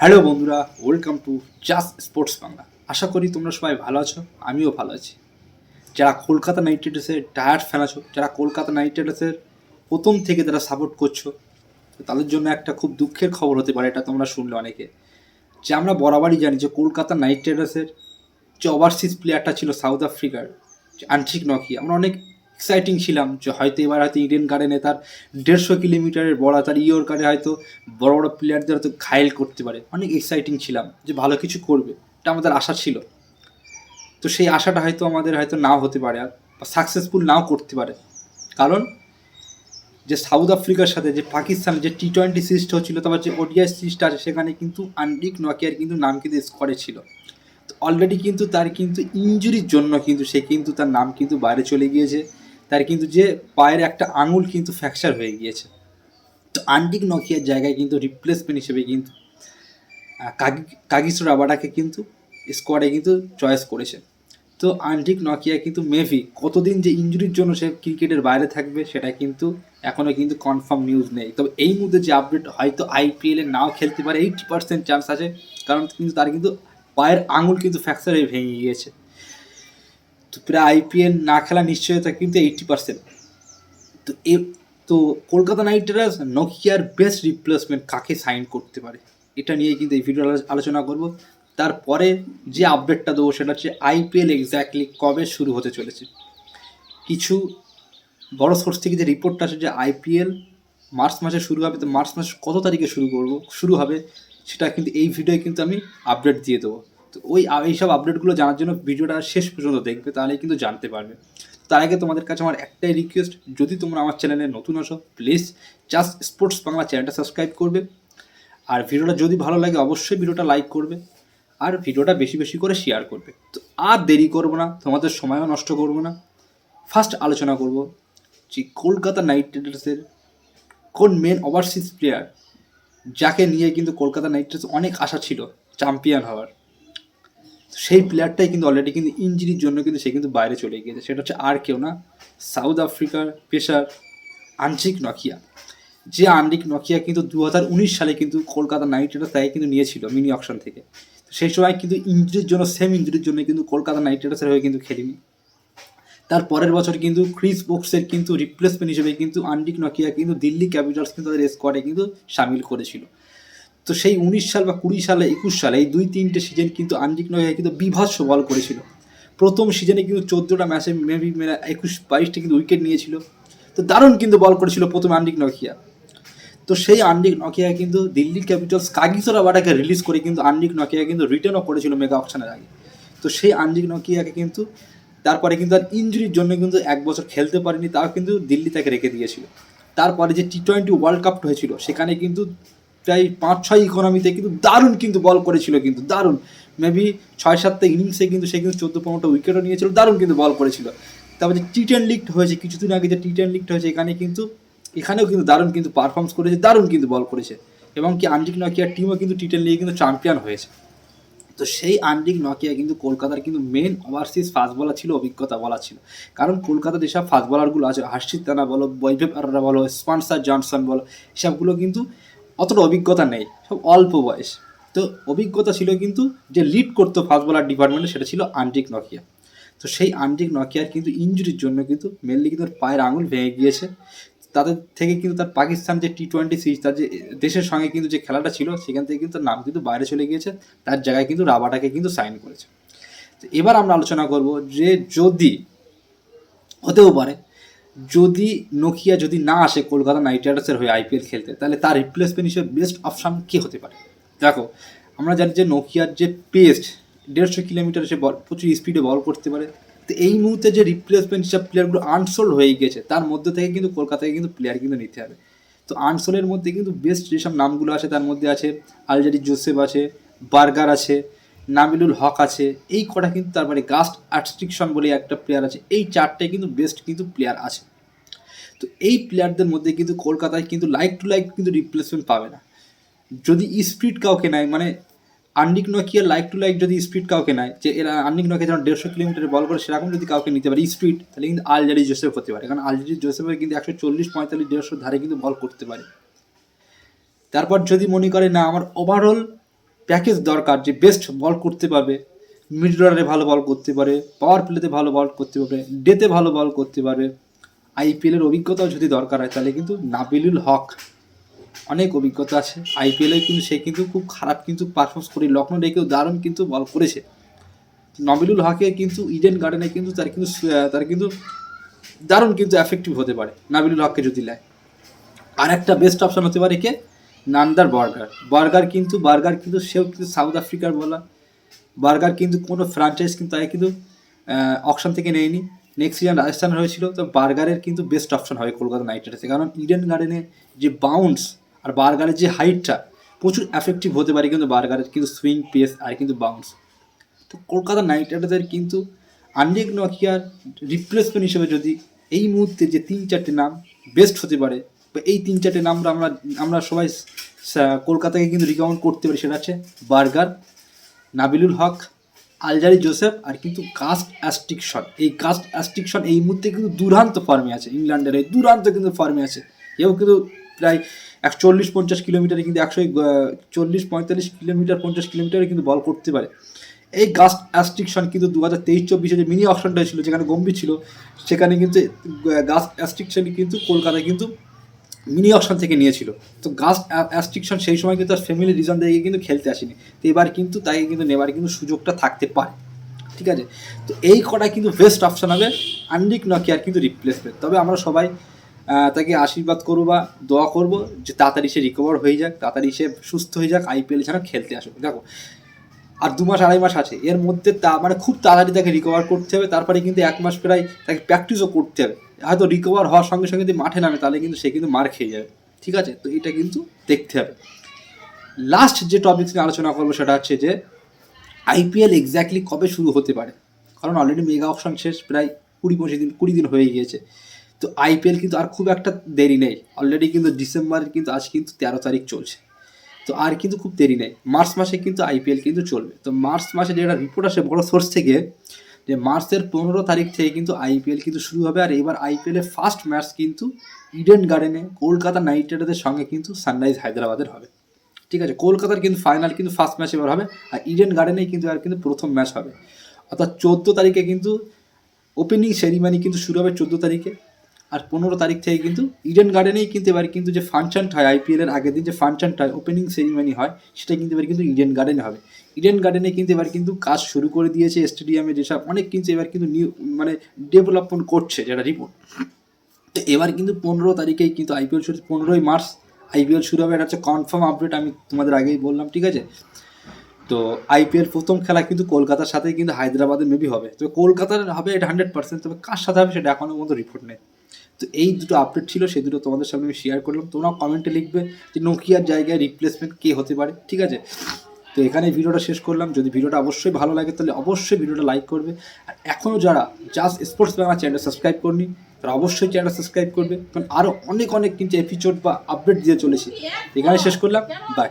Hello বন্ধুরা, welcome to just sports Bangla. আশা করি তোমরা সবাই ভালো আছো, আমিও ভালো আছি। যারা কলকাতা নাইট রাইডার্সের টায়ার ফ্যান আছো, যারা কলকাতা নাইট রাইডার্সের প্রথম থেকে যারা সাপোর্ট করছ, তাদের জন্য একটা খুব দুঃখের খবর হতে পারে, এটা তোমরা শুনলে অনেকে। যে আমরা বরাবরই জানি যে কলকাতা নাইট রাইডার্সের যে ওভারসিজ প্লেয়ারটা ছিল সাউথ আফ্রিকার যে নকি আমরা অনেক এক্সাইটিং ছিলাম, যে হয়তো এবার হয়তো ইডেন গার্ডেনে তার দেড়শো কিলোমিটারের বড় তার ইয়র গার্ডে হয়তো বড় বড় প্লেয়ারদের হয়তো ঘায়েল করতে পারে। অনেক এক্সাইটিং ছিলাম যে ভালো কিছু করবে। এটা আমাদের আশা ছিল। তো সেই আশাটা হয়তো আমাদের হয়তো নাও হতে পারে আর বা সাকসেসফুল নাও করতে পারে। কারণ যে সাউথ আফ্রিকার সাথে, যে পাকিস্তানের যে টি টোয়েন্টি সিরিজটা হচ্ছিল, তারপর যে ওডিআই সিরিজটা আছে, সেখানে কিন্তু আন্ডিক নকিয়ার কিন্তু নাম কিন্তু স্কোয়াডে ছিল। অলরেডি কিন্তু তার কিন্তু ইঞ্জুরির জন্য কিন্তু সে কিন্তু তার নাম কিন্তু বাইরে চলে গিয়েছে। তার কিন্তু যে পায়ের একটা আঙুল কিন্তু ফ্র্যাকচার হয়ে গিয়েছে। তো আন্টিক নকিয়ার জায়গায় কিন্তু রিপ্লেসমেন্ট হিসেবে কিন্তু আহ, কাগি কাগিসো কিন্তু স্কোয়াডে কিন্তু চয়েস করেছে। তো আন্টিক নকিয়া কিন্তু মেভি কতদিন যে ইঞ্জুরির জন্য সে ক্রিকেটের বাইরে থাকবে সেটা কিন্তু এখনও কিন্তু কনফার্ম নিউজ নেই। তবে এই মুহূর্তে যে আপডেট হয়তো আইপিএলে নাও খেলতে পারে এইটি পার্সেন্ট চান্স আছে কারণ কিন্তু তার কিন্তু পায়ের আঙুল কিন্তু ফ্র্যাকচার ভেঙে গিয়েছে। তো প্রায় আইপিএল না খেলা নিশ্চয়তা কিন্তু এইটি পার্সেন্ট তো এ, তো কলকাতা নাইট রাইডার্স নোকিয়ার বেস্ট রিপ্লেসমেন্ট কাকে সাইন করতে পারে? এটা নিয়ে কিন্তু এই ভিডিও আলোচনা করব। তারপরে যে আপডেটটা দেবো সেটা হচ্ছে আইপিএল এক্স্যাক্টলি কবে শুরু হতে চলেছে। কিছু বড় সোর্স থেকে যে রিপোর্টটা আছে যে আইপিএল মার্চ মাসে শুরু হবে, তো মার্চ মাস কত তারিখে শুরু করব, শুরু হবে, সেটা কিন্তু এই ভিডিওয়ে কিন্তু আমি আপডেট দিয়ে দেবো। ওই এইসব আপডেটগুলো জানার জন্য ভিডিওটা শেষ পর্যন্ত দেখবে, তাহলে কিন্তু জানতে পারবে। তার আগে তোমাদের কাছে আমার একটাই রিকোয়েস্ট যদি তোমরা আমার চ্যানেলে নতুন আসো প্লিজ জাস্ট স্পোর্টস বাংলা চ্যানেলটা সাবস্ক্রাইব করবে। আর ভিডিওটা যদি ভালো লাগে, অবশ্যই ভিডিওটা লাইক করবে। আর ভিডিওটা বেশি বেশি করে শেয়ার করবে। তো আর দেরি করব না, তোমাদের সময়ও নষ্ট করব না। ফার্স্ট আলোচনা করব যে কলকাতা নাইট রাইডার্সের কোন মেন ওভারসিজ প্লেয়ার যাকে নিয়ে কিন্তু কলকাতা নাইট রাইডার্স অনেক আশা ছিল চ্যাম্পিয়ন হওয়ার। সেই প্লেয়ারটাই কিন্তু অলরেডি কিন্তু ইঞ্জুরির জন্য কিন্তু সে কিন্তু বাইরে চলে গিয়েছে। সেটা হচ্ছে আর কেউ না সাউথ আফ্রিকার পেশার আনচিক নকিয়া। যে আনরিক নকিয়া কিন্তু দু হাজার উনিশ সালে কিন্তু কলকাতা নাইট রাইডার্স তাই কিন্তু নিয়েছিল মিনি অকশন থেকে। সেই সময় কিন্তু ইঞ্জুরির জন্য সেম ইঞ্জুরির জন্য কিন্তু কলকাতা নাইট রাইডার্সের হয়ে কিন্তু খেলেনি। তার পরের বছর কিন্তু ক্রিস বক্সের কিন্তু রিপ্লেসমেন্ট হিসেবে কিন্তু আন্ডিক নকিয়া কিন্তু দিল্লি ক্যাপিটালস কিন্তু তাদের স্কোয়াডে কিন্তু সামিল করেছিল। তো সেই উনিশ সাল বা কুড়ি সালে একুশ সালে এই দুই তিনটে সিজন কিন্তু আন্ডিক নকিয়া কিন্তু বিভৎস বল করেছিল। প্রথম সিজনে কিন্তু চোদ্দোটা ম্যাচে মেবি মেরা একুশ বাইশটা কিন্তু উইকেট নিয়েছিল। তো দারুণ কিন্তু বল করেছিল প্রথম আন্ডিক নকিয়া তো সেই আন্ডিক নকিয়া কিন্তু দিল্লি ক্যাপিটালস কাগিসোরা বাটাকে রিলিজ করে কিন্তু আন্ডিক নকিয়া কিন্তু রিটার্নও করেছিল মেগা অপশনের আগে। তো সেই আন্ডিক নকিয়াকে কিন্তু তারপরে কিন্তু আর ইঞ্জুরির জন্য কিন্তু এক বছর খেলতে পারেনি, তাও কিন্তু দিল্লি তাকে রেখে দিয়েছিল। তারপরে যে টি টোয়েন্টি ওয়ার্ল্ড কাপটা হয়েছিল, সেখানে কিন্তু প্রায় পাঁচ ছয় ইকোনমিতে কিন্তু দারুণ কিন্তু বল করেছিল কিন্তু, দারুণ। মেবি ছয় সাতটা ইনিংসে কিন্তু সে কিন্তু চোদ্দ পনেরোটা উইকেটও নিয়েছিল, দারুণ কিন্তু বল করেছিল। তারপর যে টি টেন লিগটা হয়েছে, কিছুদিন আগে যে টি টেন লিগটা হয়েছে, এখানে কিন্তু, এখানেও কিন্তু দারুণ কিন্তু পারফর্মস করেছে, দারুণ কিন্তু বল করেছে। এবং কি আন্ডিক নকিয়ার টিমও কিন্তু টি টেন লিগে কিন্তু চ্যাম্পিয়ন হয়েছে। তো সেই আন্ডিক নকিয়া কিন্তু কলকাতার কিন্তু মেন ওভারসিজ ফাস্ট বলার ছিল, অভিজ্ঞতা বলা ছিল। কারণ কলকাতার যেসব ফাস্ট বলারগুলো আছে, হার্ষিত তানা বলো, বৈভব আরোরা বলো, স্পন্সার জনসন বলো, এসবগুলো কিন্তু অতটা অভিজ্ঞতা নেই, সব অল্প বয়স। তো অভিজ্ঞতা ছিল কিন্তু যে লিড করতো ফাস্ট বলার ডিপার্টমেন্টে সেটা ছিল আন্টিক নকিয়া তো সেই আন্টিক নকিয়ার কিন্তু ইঞ্জুরির জন্য কিন্তু মেনলি কিন্তু পায়ের আঙুল ভেঙে গিয়েছে। তাদের থেকে কিন্তু তার পাকিস্তান যে টি টোয়েন্টি সিরিজ তার যে দেশের সঙ্গে কিন্তু যে খেলাটা ছিল, সেখান থেকে কিন্তু তার নাম কিন্তু বাইরে চলে গিয়েছে। তার জায়গায় কিন্তু রাবাটাকে কিন্তু সাইন করেছে। তো এবার আমরা আলোচনা করব যে যদি হতেও পারে যদি নোকিয়া যদি না আসে কলকাতা নাইট রাইডার্সের হয়ে আইপিএল খেলতে, তাহলে তার রিপ্লেসমেন্ট হিসেবে বেস্ট অপশান কে হতে পারে? দেখো, আমরা জানি যে নোকিয়ার যে পেস্ট দেড়শো কিলোমিটার সে বল প্রচুর স্পিডে বল করতে পারে। তো এই মুহূর্তে যে রিপ্লেসমেন্ট হিসাব প্লেয়ারগুলো আনসোল্ড হয়ে গেছে, তার মধ্যে থেকে কিন্তু কলকাতায় কিন্তু প্লেয়ার কিন্তু নিতে হবে। তো আনসোলের মধ্যে কিন্তু বেস্ট যেসব নামগুলো আছে, তার মধ্যে আছে আলজারি জোসেফ আছে বার্গার আছে নামিলুল হক আছে, এই কটা কিন্তু তারপরে গাস্ট আর্টস্ট্রিকশন বলে একটা প্লেয়ার আছে, এই চারটে কিন্তু বেস্ট কিন্তু প্লেয়ার আছে। তো এই প্লেয়ারদের মধ্যে কিন্তু কলকাতায় কিন্তু লাইক টু লাইক কিন্তু রিপ্লেসমেন্ট পাবে না। যদি স্পিড কাউকে নেয় মানে আন্ডিক নকিয়া লাইক টু লাইক যদি স্পিড কাউকে নেয়, যে এরা আন্ডিক নকিয়া যেমন দেড়শো কিলোমিটার বল করে, সেরকম যদি কাউকে নিতে পারে স্পিড তাহলে কিন্তু আলজারি জোসেফ হতে পারে। কারণ আলজারি জোসেফের কিন্তু একশো চল্লিশ পঁয়তাল্লিশ দেড়শো ধারে কিন্তু বল করতে পারে। তারপর যদি মনে করে, না, আমার ওভারঅল প্যাকেজ দরকার যে বেস্ট বল করতে পারবে মিড অর্ডারে ভালো বল করতে পারে পাওয়ার প্লেতে ভালো বল করতে পারবে ডেতে ভালো বল করতে পারবে আইপিএলের অভিজ্ঞতাও যদি দরকার হয় তাহলে কিন্তু নাবিলুল হক, অনেক অভিজ্ঞতা আছে আইপিএলে কিন্তু সে কিন্তু খুব খারাপ কিন্তু পারফরমেন্স করে লখনৌ রেখেও দারুণ কিন্তু বল করেছে। নবিলুল হকে কিন্তু ইডেন গার্ডেনে কিন্তু তার কিন্তু তার কিন্তু দারুণ কিন্তু এফেক্টিভ হতে পারে, নাবিলুল হককে যদি নেয়। আর একটা বেস্ট অপশান হতে পারে কে? Nandre Burger. বার্গার কিন্তু বার্গার কিন্তু সেও কিন্তু সাউথ আফ্রিকার বলা। বার্গার কিন্তু কোনো ফ্র্যাঞ্চাইজ কিন্তু তাকে কিন্তু অপশন থেকে নেয়নি। নেক্সট সিজন রাজস্থান হয়েছিল, তো বার্গারের কিন্তু বেস্ট অপশন হবে কলকাতা নাইট রাইডার্সে। কারণ ইডেন গার্ডেনে যে বাউন্স আর বার্গারের যে হাইটটা প্রচুর এফেক্টিভ হতে পারে কিন্তু বার্গারের কিন্তু সুইং পেস আর কিন্তু বাউন্স তো কলকাতা নাইট রাইডার্সের কিন্তু আন্ডিক নকিয়ার রিপ্লেসমেন্ট হিসেবে যদি এই মুহূর্তে যে তিন চারটে নাম বেস্ট হতে পারে এই তিন চারটে নাম আমরা আমরা সবাই কলকাতাকে কিন্তু রিকমেন্ড করতে পারি। সেটা হচ্ছে Burger, Naveen ul Haq, Alzarri Joseph আর কিন্তু কাস্ট অ্যাস্টিকশন। এই কাস্ট অ্যাস্টিকশন এই মুহূর্তে কিন্তু দুর্দান্ত ফর্মে আছে। ইংল্যান্ডের এই দুর্দান্ত কিন্তু ফর্মে আছে। এও কিন্তু প্রায় এক চল্লিশ পঞ্চাশ কিলোমিটারে কিন্তু একশো চল্লিশ পঁয়তাল্লিশ কিলোমিটার, পঞ্চাশ কিলোমিটারে কিন্তু বল করতে পারে। এই গাস্ট অ্যাস্ট্রিকশন কিন্তু দু হাজার তেইশ চব্বিশে যে মিনি অপশনটা ছিল যেখানে গম্ভীর ছিল, সেখানে কিন্তু গাস্ট অ্যাস্ট্রিকশন কিন্তু কলকাতায় কিন্তু মিনি অপশন থেকে নিয়েছিল। তো গাস্ট অ্যাস্ট্রিকশন সেই সময় কিন্তু তার ফ্যামিলি রিজন দেখে কিন্তু খেলতে আসেনি। তো এবার কিন্তু তাকে কিন্তু নেবার কিন্তু সুযোগটা থাকতে পারে। ঠিক আছে? তো এই কটা কিন্তু বেস্ট অপশন হবে। আন্ডিক নকিয়ার কিন্তু রিপ্লেসমেন্ট তবে আমরা সবাই তাকে আশীর্বাদ করব বা দোয়া করব যে তাড়াতাড়ি সে রিকভার হয়ে যাক, তাড়াতাড়ি সে সুস্থ হয়ে যাক আইপিএল যেন খেলতে আসুক। দেখো, আর দু মাস, আড়াই মাস আছে। এর মধ্যে তা মানে খুব তাড়াতাড়ি তাকে রিকভার করতে হবে। তারপরে কিন্তু এক মাস প্রায় তাকে প্র্যাকটিসও করতে হবে। হয়তো রিকভার হওয়ার সঙ্গে সঙ্গে যদি মাঠে নামে, তাহলে কিন্তু সে কিন্তু মার খেয়ে যাবে। ঠিক আছে? তো এটা কিন্তু দেখতে হবে। লাস্ট যে টপিক নিয়ে আলোচনা করব, সেটা হচ্ছে যে আইপিএল এক্স্যাক্টলি কবে শুরু হতে পারে? কারণ অলরেডি মেগা অপশন শেষ, প্রায় কুড়ি, পঁচিশ দিন, কুড়ি দিন হয়ে গিয়েছে। তো আইপিএল কিন্তু আর খুব একটা দেরি নেই। অলরেডি কিন্তু ডিসেম্বরের কিন্তু আজ কিন্তু তেরো তারিখ চলছে। তো আর কিন্তু খুব দেরি নেই। মার্চ মাসে কিন্তু আইপিএল কিন্তু চলবে। তো মার্চ মাসে যেটা রিপোর্ট আসে বড় সোর্স থেকে যে মার্চের পনেরো তারিখ থেকে কিন্তু আইপিএল কিন্তু শুরু হবে। আর এবার আইপিএলের ফার্স্ট ম্যাচ কিন্তু ইডেন গার্ডেনে কলকাতা নাইট রাইডার্সের সঙ্গে কিন্তু সানরাইজ হায়দ্রাবাদের হবে। ঠিক আছে, কলকাতার কিন্তু ফাইনাল কিন্তু ফার্স্ট ম্যাচ এবার হবে আর ইডেন গার্ডেনেই কিন্তু আর কিন্তু প্রথম ম্যাচ হবে। অর্থাৎ চোদ্দ তারিখে কিন্তু ওপেনিং সেরিমানি কিন্তু শুরু হবে চোদ্দ তারিখে। আর পনেরো তারিখ থেকে কিন্তু ইডেন গার্ডেনেই কিন্তু এবার কিন্তু যে ফাংশনটা হয় আইপিএল এর আগের দিন যে ফাংশনটা হয় ওপেনিং সেরিমানি হয়, সেটা কিন্তু এবার কিন্তু ইডেন গার্ডেনে হবে। ইডেন গার্ডেনে কিন্তু এবার কিন্তু কাজ শুরু করে দিয়েছে স্টেডিয়ামে যেসব অনেক কিন্তু এবার কিন্তু নিউ মানে ডেভেলপমেন্ট করছে যেটা রিপোর্ট তো এবার কিন্তু পনেরো তারিখেই কিন্তু আইপিএল শুরু, পনেরোই মার্চ আইপিএল শুরু হবে। এটা হচ্ছে কনফার্ম আপডেট আমি তোমাদের আগেই বললাম, ঠিক আছে? তো আইপিএল প্রথম খেলা কিন্তু কলকাতার সাথে কিন্তু হায়দ্রাবাদে মেবি হবে। তো কলকাতার হবে এটা হান্ড্রেড পার্সেন্ট তবে কার সাথে হবে সেটা এখনও পর্যন্ত রিপোর্ট নেই। তো এই দুটো আপডেট ছিল, সেই দুটো তোমাদের সামনে আমি শেয়ার করলাম। তোমরাও কমেন্টে লিখবে যে নোকিয়ার জায়গায় রিপ্লেসমেন্ট কে হতে পারে, ঠিক আছে? তো এখানে ভিডিওটা শেষ করলাম। যদি ভিডিওটা অবশ্যই ভালো লাগে, তাহলে অবশ্যই ভিডিওটা লাইক করবে। আর এখনও যারা জাস্ট স্পোর্টস বাংলা চ্যানেলটা সাবস্ক্রাইব করনি, তারা অবশ্যই চ্যানেলটা সাবস্ক্রাইব করবে। কারণ আরও অনেক অনেক কিন্তু এপিসোড বা আপডেট দিয়ে চলেছি। এখানে শেষ করলাম। বাই